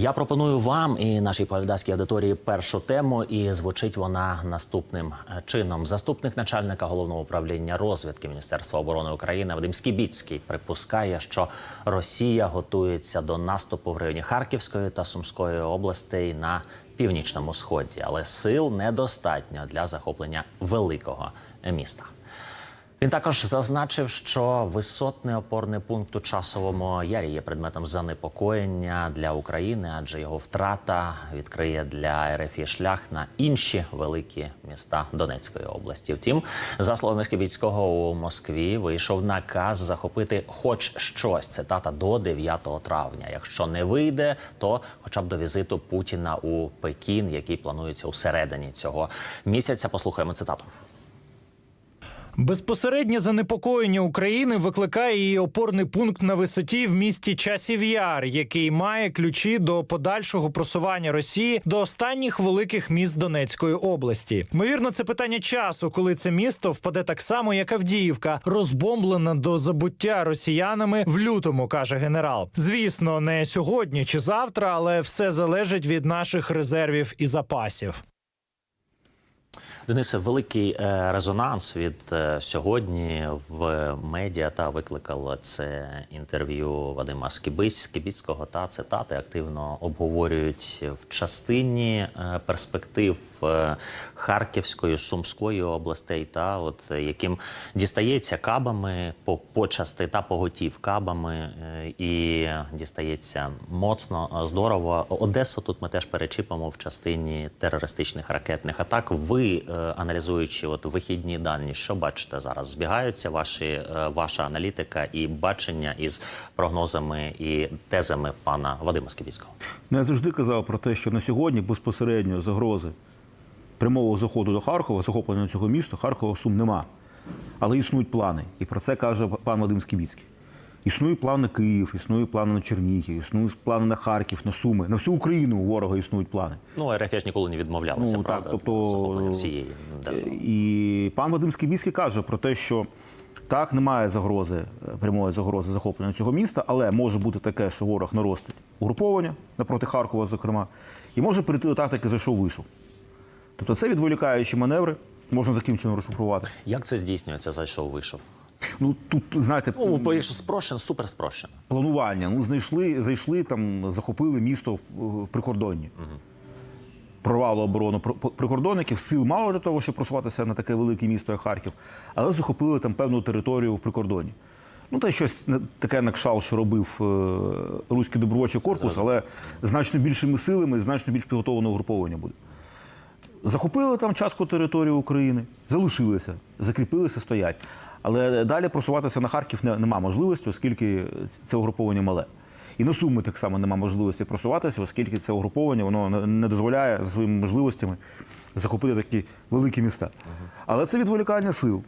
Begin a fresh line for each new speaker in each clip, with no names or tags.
Я пропоную вам і нашій повідацькій аудиторії першу тему, і звучить вона наступним е, чином. Заступник начальника головного управління розвідки Міністерства оборони України Вадим Скібіцький припускає, що Росія готується до наступу в районі Харківської та Сумської областей на північному сході, але сил недостатньо для захоплення великого міста. Він також зазначив, що висотний опорний пункт у часовому ярі є предметом занепокоєння для України, адже його втрата відкриє для РФ шлях на інші великі міста Донецької області. Втім, за словами Скібіцького, у Москві вийшов наказ захопити хоч щось. Цитата до 9 травня. Якщо не вийде, то хоча б до візиту Путіна у Пекін, який планується у середині цього місяця. Послухаємо цитату.
Безпосереднє занепокоєння України викликає її опорний пункт на висоті в місті Часів Яр, який має ключі до подальшого просування Росії до останніх великих міст Донецької області. Ймовірно, це питання часу, коли це місто впаде так само, як Авдіївка, розбомблена до забуття росіянами в лютому, каже генерал. Звісно, не сьогодні чи завтра, але все залежить від наших резервів і запасів.
Денисе, великий е, резонанс від е, сьогодні в медіа та викликало це інтерв'ю Вадима Скібіцького та цитати активно обговорюють в частині е, перспектив Харківської, Сумської областей, та от яким дістається кабами по почасти та поготів кабами, і дістається моцно, здорово. Одесу тут ми теж перечіпимо в частині терористичних ракетних атак. Ви е, аналізуючи от вихідні дані, що бачите зараз? Збігаються ваші е, ваша аналітика і бачення із прогнозами і тезами пана Вадима Скібіцького?
Ну, я завжди казав про те, що на сьогодні безпосередньо загрози прямого заходу до Харкова, захоплення цього міста, Харкова Сум нема. Але існують плани. І про це каже пан Вадим Скібіцький. Існують плани на Київ, існують плани на Чернігів, існують плани на Харків, на Суми. На всю Україну у ворога існують плани.
Ну РФ ж ніколи не відмовлялася,
Ну, так, тобто-
всієї держави.
І пан Вадим Скібіцький каже про те, що так, немає загрози, е, прямої загрози захоплення цього міста, але може бути таке, що ворог наростить угруповання напроти Харкова, зокрема, і може перейти до тактики зайшов вийшов. Тобто це відволікаючі маневри, можна таким чином розшифрувати.
Як це здійснюється? Зайшов, вийшов.
Ну тут, знаєте,
Ну, якщо спрощено, супер спрощено.
планування. Ну, знайшли, зайшли там, захопили місто в, в прикордонні. Прорвало оборону прикордонників, сил мало для того, щоб просуватися на таке велике місто, як Харків, але захопили там певну територію в прикордонні. Ну, те щось таке накшал, що робив е, Руський добровольчий корпус, але значно більшими силами, значно більш підготовлене угруповання буде. Захопили там частку території України, залишилися, закріпилися, стоять. Але далі просуватися на Харків не- нема можливості, оскільки це угруповання мале. І на Суми так само нема можливості просуватися, оскільки це угруповання воно не- дозволяє за своїми можливостями захопити такі великі міста. Але це відволікання сил.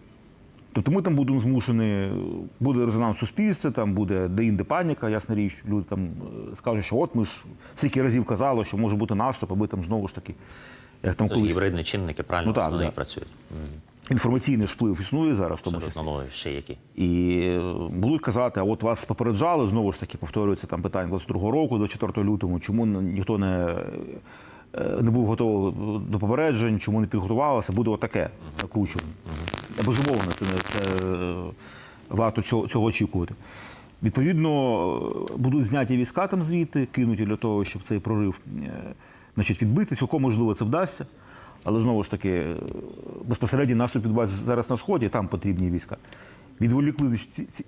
Тобто ми там будемо змушені, буде резонанс суспільства, там буде де-інде паніка, ясна річ. Люди там е, скажуть, що от ми ж стільки разів казали, що може бути наступ, аби там знову ж таки. Як там
Це ж гібридні чинники правильно
Ну, так,
основні
да.
працюють.
Інформаційний вплив існує зараз, тому числі.
Абсолютно, ну ще які.
І е, будуть казати, а от вас попереджали, знову ж таки повторюється там питання 22 року, 24 лютого, чому ніхто не, е, не був готовий до попереджень, чому не підготувалося, буде отаке накручування. Безумовно, це, не- це е, варто цього, цього очікувати. Відповідно, будуть зняті війська там звідти, кинуті для того, щоб цей прорив значить, відбити. Цілком можливо це вдасться. Але знову ж таки, е, безпосередній наступ відбувається зараз на сході, там потрібні війська. Відволікли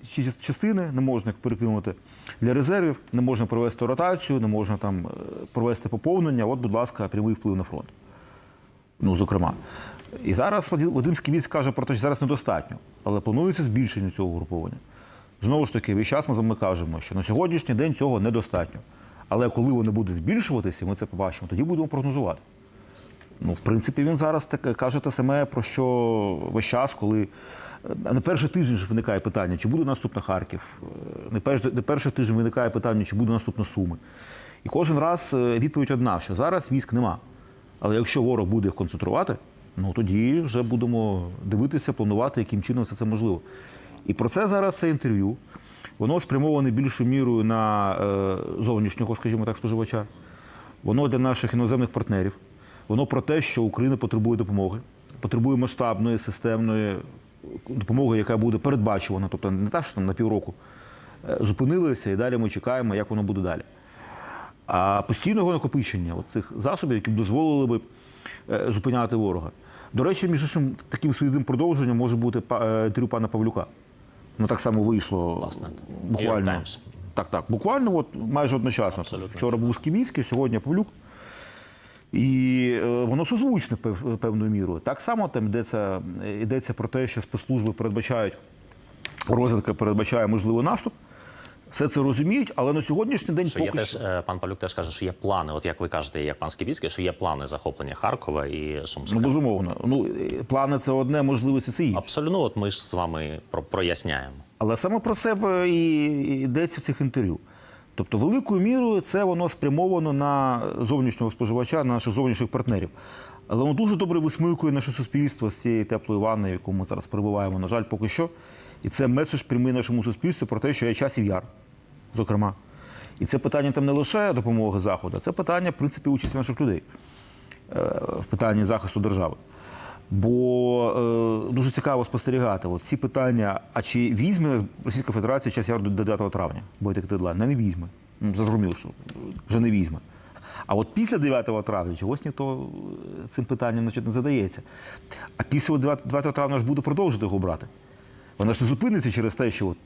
ці, частини, не можна їх перекинути для резервів, не можна провести ротацію, не можна там е, провести поповнення. От, будь ласка, прямий вплив на фронт. Ну, зокрема. І зараз Вадим Вадим Скібіць каже про те, що зараз недостатньо, але планується збільшення цього угруповання. Знову ж таки, весь час ми кажемо, що на сьогоднішній день цього недостатньо. Але коли вони будуть збільшуватися, ми це побачимо, тоді будемо прогнозувати. Ну, в принципі, він зараз таке каже те саме, про що весь час, коли е, на перший тиждень ж виникає питання, чи буде наступ на Харків, е, не перший, не перший тиждень виникає питання, чи буде наступ на Суми. І кожен раз е, відповідь одна, що зараз військ нема. Але якщо ворог буде їх концентрувати, ну тоді вже будемо дивитися, планувати, яким чином все це можливо. І про це зараз це інтерв'ю. воно спрямоване більшою мірою на зовнішнього, скажімо так, споживача. Воно для наших іноземних партнерів. Воно про те, що Україна потребує допомоги, потребує масштабної системної допомоги, яка буде передбачувана, тобто не та, що там на півроку е, зупинилися, і далі ми чекаємо, як воно буде далі. А постійного накопичення от цих засобів, які б дозволили би е, зупиняти ворога. До речі, між іншим, таким своєрідним продовженням може бути е, інтерв'ю пана Павлюка. Ну так само вийшло
Власне,
буквально. Так, так, буквально от майже одночасно.
Абсолютно.
Вчора був Скібійський, сьогодні Павлюк. І е, воно созвучне пев- певною мірою. Так само там йдеться, йдеться про те, що спецслужби передбачають, розвідка передбачає можливий наступ. Все це розуміють, але на сьогоднішній день
Що є
поки
теж
що.
е, пан Палюк теж каже, що є плани. От як ви кажете, як пан Скібіцький, що є плани захоплення Харкова і Сумська.
Ну, безумовно. Ну, е, плани це одне, можливості це інше.
Абсолютно, от ми ж з вами про- проясняємо. Але
Але саме про себе і йдеться в цих інтерв'ю. Тобто, великою мірою це воно спрямовано на зовнішнього споживача, на наших зовнішніх партнерів. Але воно дуже добре висмикує наше суспільство з цієї теплої ванни, в якому ми зараз перебуваємо, на жаль, поки що. І це меседж прямий нашому суспільству про те, що є часів яр, зокрема. І це питання там не лише допомоги Заходу, а це питання, в принципі, участі наших людей е, в питанні захисту держави. Бо е, дуже цікаво спостерігати от ці питання: а чи візьме Російська Федерація час яру до 9 травня? Бо дедлайн? Не, не візьме. Ну, Зрозуміло, що вже не візьме. А от після 9 травня чогось ніхто е, цим питанням значить, не задається. А після 9 9 травня ж буде продовжувати його брати. Вона ж не зупиниться через те, що от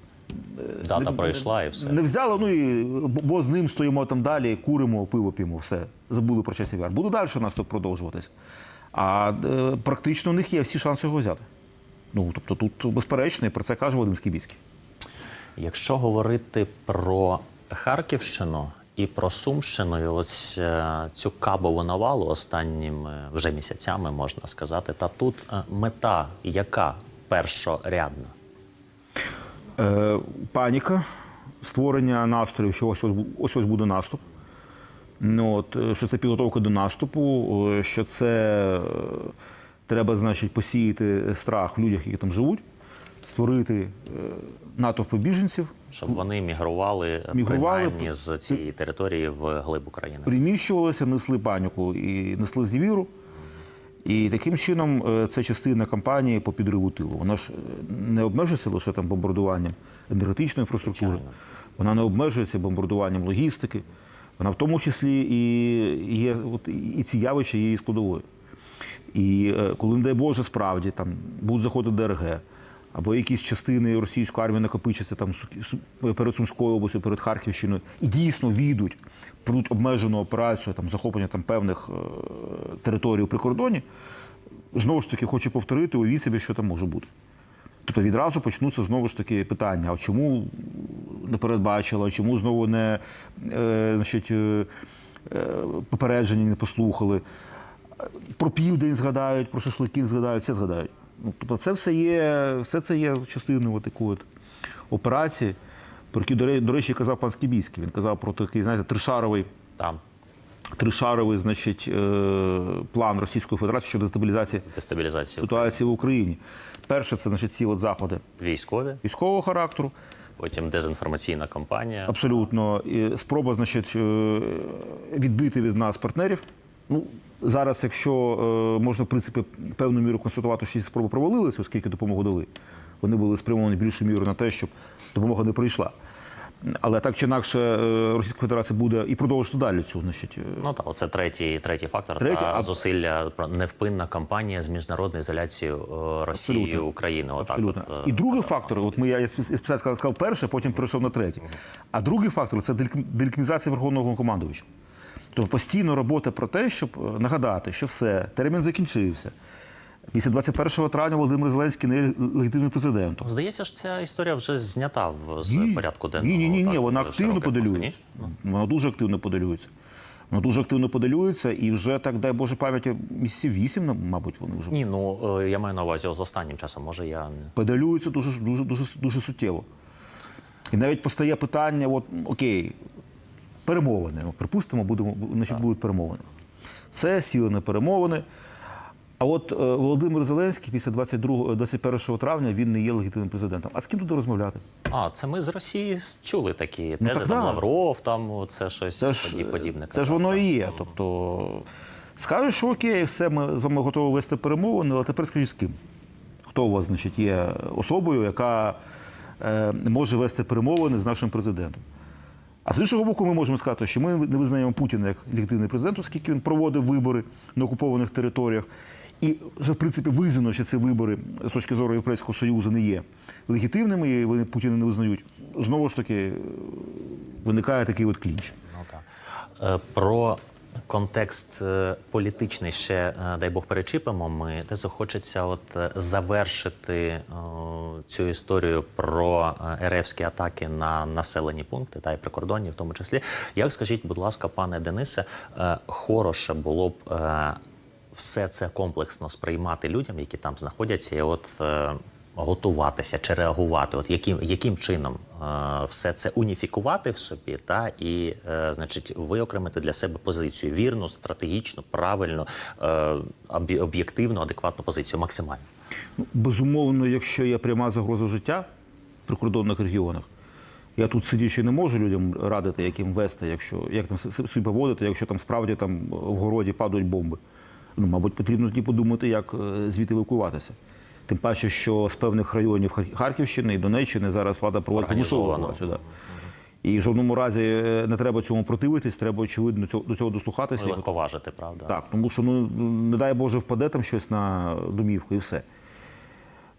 дата
не-
пройшла і все.
не взяла, ну і бо- з ним стоїмо там далі, куримо, пиво п'ємо, все. Забули про часів яр. Буде далі наступ продовжуватись. А е, практично у них є всі шанси його взяти. Ну, тобто тут безперечно, і про це каже Вадим Скібіський.
Якщо говорити про Харківщину і про Сумщину, і ось е, цю кабову навалу останніми вже місяцями можна сказати, та тут е, мета яка першорядна?
Е, паніка, створення настрою, що ось ось буде наступ. Ну, от, е, що це підготовка до наступу, е, що це е, треба, значить, посіяти страх в людях, які там живуть, створити натовп біженців,
Щоб вони мігрували,
Мігрували,
принаймні з цієї території в глиб України.
приміщувалися, несли паніку і несли звіру. І таким чином це частина кампанії по підриву тилу. Вона ж не обмежується лише там бомбардуванням енергетичної інфраструктури, вона не обмежується бомбардуванням логістики. Вона в тому числі і є от, і ці явища є її складовою. І е, коли, не дай Боже, справді там будуть заходити ДРГ, або якісь частини російської армії накопичаться там перед Сумською областю, перед Харківщиною, і дійсно війдуть, пройдуть обмежену операцію там, захоплення там, певних е, територій у прикордоні, знову ж таки хочу повторити, уявіть собі, що там може бути. Тобто відразу почнуться знову ж таки питання: а чому не передбачила, чому знову не е, значить, е, е, попередження не послухали. Про південь згадають, про шашликів згадають, все згадають. Ну, тобто це все є, все це є частиною от такої от операції, про які, до ре- до речі, казав пан Скібійський. Він казав про такий, знаєте, тришаровий,
Там
тришаровий значить, е, план Російської Федерації щодо стабілізації
дестабілізація
ситуації в Україні. Перше, це значить, ці от заходи
військові,
військового характеру.
потім дезінформаційна кампанія.
Абсолютно. І спроба, значить, е, відбити від нас партнерів. Ну, зараз, якщо е, можна, в принципі, певну міру констатувати, що ці спроби провалилися, оскільки допомогу дали, вони були спрямовані більшою мірою на те, щоб допомога не прийшла. Але так чи інакше, е, Російська Федерація буде і продовжити далі цю, значить, е,
Ну так, це третій, третій фактор
Третій,
та
а-
зусилля невпинна кампанія з міжнародною ізоляцією е, Росії
Абсолютно.
України. Отак, от,
і другий фактор, от ми я я спеціально сказав, сказав перше, потім перейшов на третій. А другий фактор це делік- делікмізація верховного командувача. Тобто постійно робота про те, щоб нагадати, що все, термін закінчився. Після 21 травня Володимир Зеленський не є легітимним президентом.
Здається, ж ця історія вже знята в, з
Ні.
порядку денного.
Ні, ні, ні, ні,
так,
вона активно поделюється.
ні?
Вона дуже активно поделюється. Вона дуже активно поделюється, і вже так, дай Боже пам'яті, місяців вісім, мабуть, вони вже
Ні, ну е, я маю на увазі от останнім часом. Може, я не
дуже, дуже, дуже, дуже суттєво. І навіть постає питання: от, окей, перемовини. Ну, Припустимо, будемо, значить, будуть перемовини. Це сіли на перемовини. А от е, Володимир Зеленський після 22, 21 травня він не є легітимним президентом. А з ким тут розмовляти?
А, це ми з Росії чули такі
Ну, так
там
да.
Лавров, там це щось
Це ж,
подібне.
це ж воно і є. Тобто скажеш, що окей, все, ми з вами готові вести перемовини, але тепер скажіть з ким? Хто у вас, значить, є особою, яка е, може вести перемовини з нашим президентом? А з іншого боку, ми можемо сказати, що ми не визнаємо Путіна як легітимний президент, оскільки він проводив вибори на окупованих територіях. І вже, в принципі, визнано, що ці вибори з точки зору Європейського Союзу не є легітимними, і вони Путіна не визнають. Знову ж таки, виникає такий от клінч.
Ну, так. Е, Про контекст е, політичний ще, е, дай Бог, перечіпимо. Ми те захочеться от завершити цю історію про РФські атаки на населені пункти та й прикордонні, в тому числі. Як скажіть, будь ласка, пане Денисе, хороше було б. Все це комплексно сприймати людям, які там знаходяться, і от е, готуватися чи реагувати, от яким, яким чином е, все це уніфікувати в собі, та і е, значить виокремити для себе позицію вірну, стратегічну, правильну, е, об'єктивну, адекватну позицію, максимально.
Ну, Безумовно, якщо є пряма загроза життя в прикордонних регіонах, я тут сидячи не можу людям радити, як їм вести, якщо як там себе поводити, якщо там справді там в городі падають бомби. Ну, мабуть, потрібно тоді подумати, як е, звідти евакуюватися. Тим паче, що з певних районів Харківщини і Донеччини зараз влада проводить примусову евакуацію. Да. І в жодному разі е, не треба цьому противитись, треба очевидно цього- до цього дослухатися.
Ну, легковажити, правда?
Так, тому що ну не дай Боже впаде там щось на домівку і все.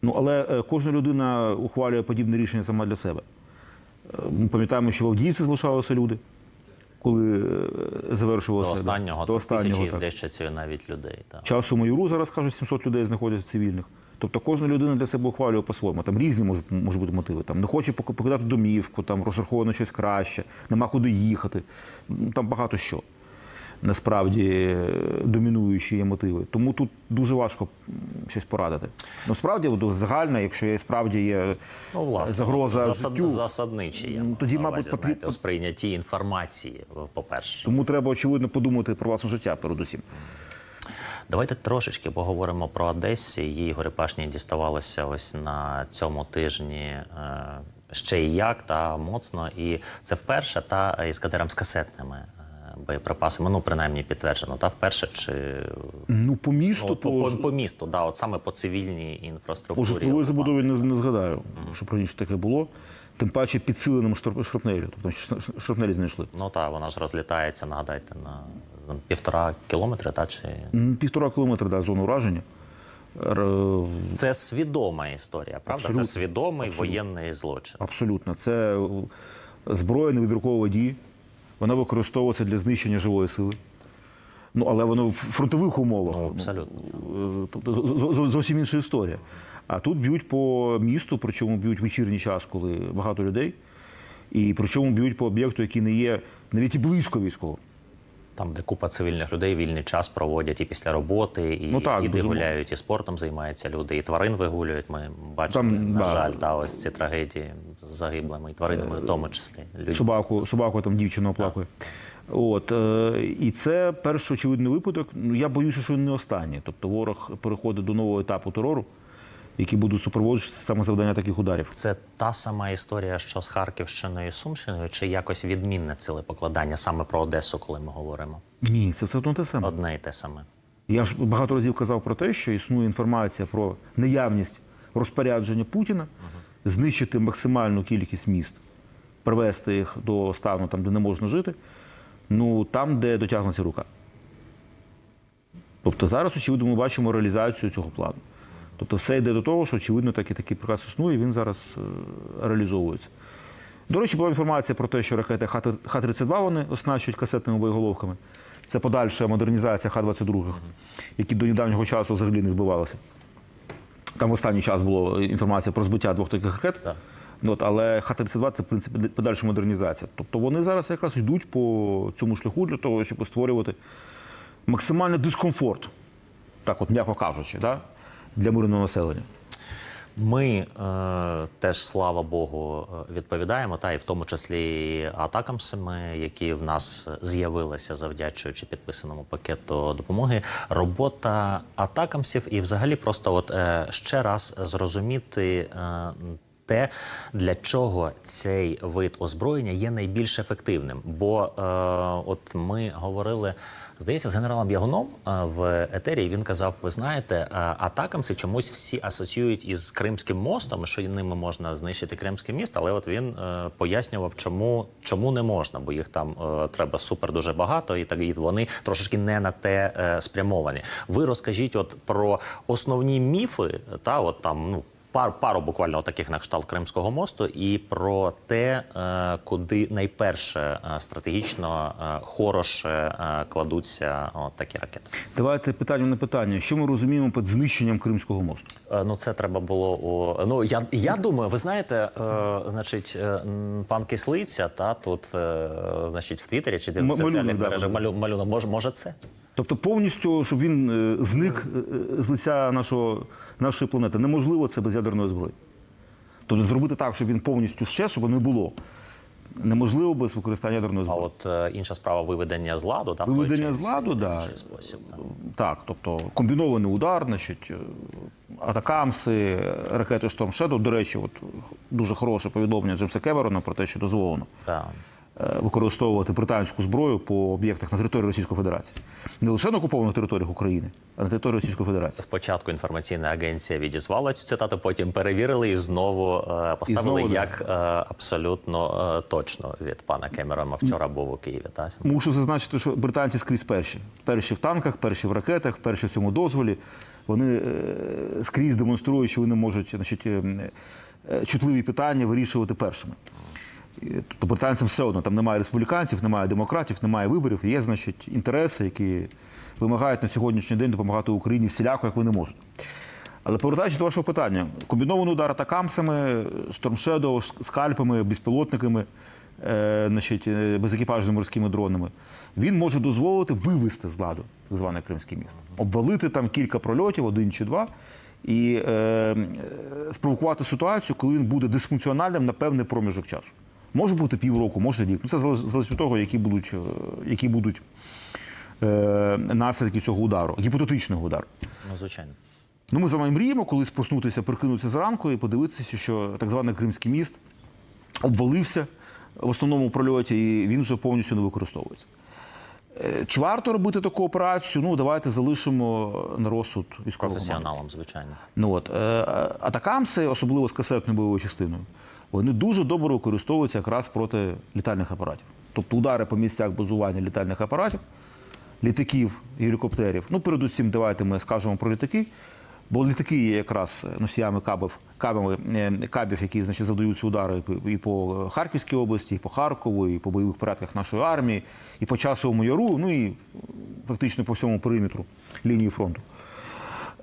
Ну але е, кожна людина ухвалює подібне рішення сама для себе. Ми пам'ятаємо, що в Авдіївці залишалися люди, коли е, завершувалося
До останнього,
до останнього
тисячі навіть людей. Так.
Часу майору зараз кажуть, 700 людей знаходяться цивільних. Тобто кожна людина для себе ухвалює по-своєму. Там різні можуть, можуть бути мотиви. Там не хоче пок- покидати домівку, там розраховано щось краще, нема куди їхати. Там багато що. Насправді е, домінуючі є мотиви. Тому тут дуже важко щось порадити. Ну, справді, загально, якщо є справді є
Ну, власне,
загроза
засад,
життю,
засадничі. Я
тоді,
на
мабуть,
увазі,
потрібно-
знаєте, у сприйнятті інформації, по-перше.
тому треба очевидно подумати про власне життя передусім.
Давайте трошечки поговоримо про Одесі. Їй Горипашні діставалося ось на цьому тижні е, ще і як та моцно. І це вперше та із катером з касетними е, боєприпасами. Ну, принаймні підтверджено. Та вперше чи
Ну, по місту,
ну, по,
по,
по, по місту, да, от саме по цивільній
по
інфраструктурі.
житловій забудові не, не згадаю, що раніше таке було. Тим паче підсиленим шрапнелю. Тобто шрапнелі знайшли.
Ну так, вона ж розлітається, нагадайте, на півтора кілометри, та чи
Півтора кілометра да, зону ураження.
Це свідома історія, правда?
Абсолютно.
Це свідомий воєнний злочин.
Абсолютно. Це зброя невибіркового дії. Вона використовується для знищення живої сили. Ну, але воно в фронтових умовах.
Ну, абсолютно.
Е, Тобто зовсім інша історія. А тут б'ють по місту, причому б'ють в вечірній час, коли багато людей. І причому б'ють по об'єкту, який не є навіть і близько військового.
Там, де купа цивільних людей вільний час проводять і після роботи, і
Ну так,
діди
безумовно.
гуляють, і спортом займаються люди, і тварин вигулюють. Ми бачимо,
Там,
на
да.
жаль, та ось ці трагедії з загиблими і тваринами, в тому числі. Людьми.
собаку, собаку там дівчина оплакує. От, е, і це перший очевидний випадок. Ну, я боюся, що він не останній. Тобто ворог переходить до нового етапу терору, який будуть супроводжувати саме завдання таких ударів.
Це та сама історія, що з Харківщиною і Сумщиною, чи якось відмінне цілепокладання саме про Одесу, коли ми говоримо?
Ні, це все одно те саме.
Одне і те саме.
Я ж багато разів казав про те, що існує інформація про наявність розпорядження Путіна знищити максимальну кількість міст, привести їх до стану там, де не можна жити, ну там, де дотягнеться рука. Тобто зараз, очевидно, ми бачимо реалізацію цього плану. Тобто все йде до того, що очевидно такий такий приказ існує, і він зараз е, реалізовується. До речі, була інформація про те, що ракети Х- Х-32 вони оснащують касетними боєголовками. Це подальша модернізація Х-22, які до недавнього часу взагалі не збивалися. Там в останній час була інформація про збиття двох таких ракет.
Так.
Ну, От, але Х-32 це в принципі подальша модернізація. Тобто вони зараз якраз йдуть по цьому шляху для того, щоб створювати максимальний дискомфорт, так от м'яко кажучи, да, для мирного населення.
Ми е, теж, слава Богу, е, відповідаємо, та і в тому числі атакам семи, які в нас з'явилися завдячуючи підписаному пакету допомоги. Робота атакамсів і, взагалі, просто от е, ще раз зрозуміти. Е, те, для чого цей вид озброєння є найбільш ефективним. Бо е, от ми говорили, здається, з генералом Ягуном е, в етері. Він казав: ви знаєте, е, атакамси чомусь всі асоціюють із Кримським мостом, що ними можна знищити Кримське місто. Але от він е, пояснював, чому, чому не можна, бо їх там треба супер дуже багато, і так і вони трошечки не на те спрямовані. Ви розкажіть, от про основні міфи, та от там ну. Пар, пару буквально таких на кшталт Кримського мосту, і про те, е, куди найперше е, стратегічно е, хороше кладуться от такі ракети.
Давайте питання на питання. Що ми розуміємо під знищенням Кримського мосту?
Ну, це треба було у ну я, я думаю, ви знаєте, значить, пан Кислиця та тут, значить, в Твіттері чи де в соціальних мережах
малюнок.
малю, малюнок, може, може це?
Тобто повністю, щоб він е, зник е, з лиця нашого, нашої планети, неможливо це без ядерної зброї. Тобто зробити так, щоб він повністю ще, щоб не було. Неможливо без використання ядерної
А
зброї.
от е, інша справа виведення з ладу, та
Виведення з ладу, да.
спосіб. Так.
Так, тобто комбінований удар, значить, е, атакамси, ракети Шторм Shadow. До речі, от дуже хороше повідомлення Джеймса Кемерона про те, що дозволено
Так.
Е, використовувати британську зброю по об'єктах на території Російської Федерації. Не лише на окупованих територіях України, а на території Російської Федерації.
Спочатку інформаційна агенція відізвала цю цитату, потім перевірили і знову е, поставили
І знову,
як е, абсолютно точно від пана Кемерона. Вчора був у Києві. Та?
Мушу зазначити, що британці скрізь перші. Перші в танках, перші в ракетах, перші в цьому дозволі. Вони скрізь демонструють, що вони можуть значить, е, е, чутливі питання вирішувати першими. Тобто британцям все одно там немає республіканців, немає демократів, немає виборів. Є, значить, інтереси, які вимагають на сьогоднішній день допомагати Україні всіляко, як вони можуть. Але повертаючись до вашого питання, комбінований удар атакамсами, штормшедо, скальпами, безпілотниками, е, значить, е, безекіпажними морськими дронами, він може дозволити вивести з ладу так зване Кримське місто, обвалити там кілька прольотів, один чи два, і е, е, спровокувати ситуацію, коли він буде дисфункціональним на певний проміжок часу. Може бути півроку, може рік. Ну, це залежить від того, які будуть, е, які будуть е, наслідки цього удару, гіпотетичного удару.
Ну, звичайно.
Ну, ми з вами мріємо колись проснутися, прикинутися зранку і подивитися, що так званий Кримський міст обвалився в основному прольоті, і він вже повністю не використовується. Е, Чи варто робити таку операцію? Ну, давайте залишимо на розсуд військового.
Професіоналам, звичайно.
Ну от е, атакамси, особливо з касетною бойовою частиною, вони дуже добре використовуються якраз проти літальних апаратів. Тобто удари по місцях базування літальних апаратів, літаків гелікоптерів. Ну, передусім, давайте ми скажемо про літаки. Бо літаки є якраз носіями кабів, кабами, е, кабів, які значить, завдають удари і по- Харківській області, і по Харкову, і по бойових порядках нашої армії, і по часовому яру, ну і фактично по всьому периметру лінії фронту.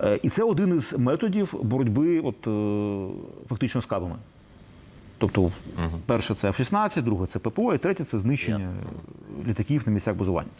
Е, І це один із методів боротьби от, е, фактично з кабами. Тобто, перше це F-16, друге це ППО, і третє це знищення літаків на місцях базування.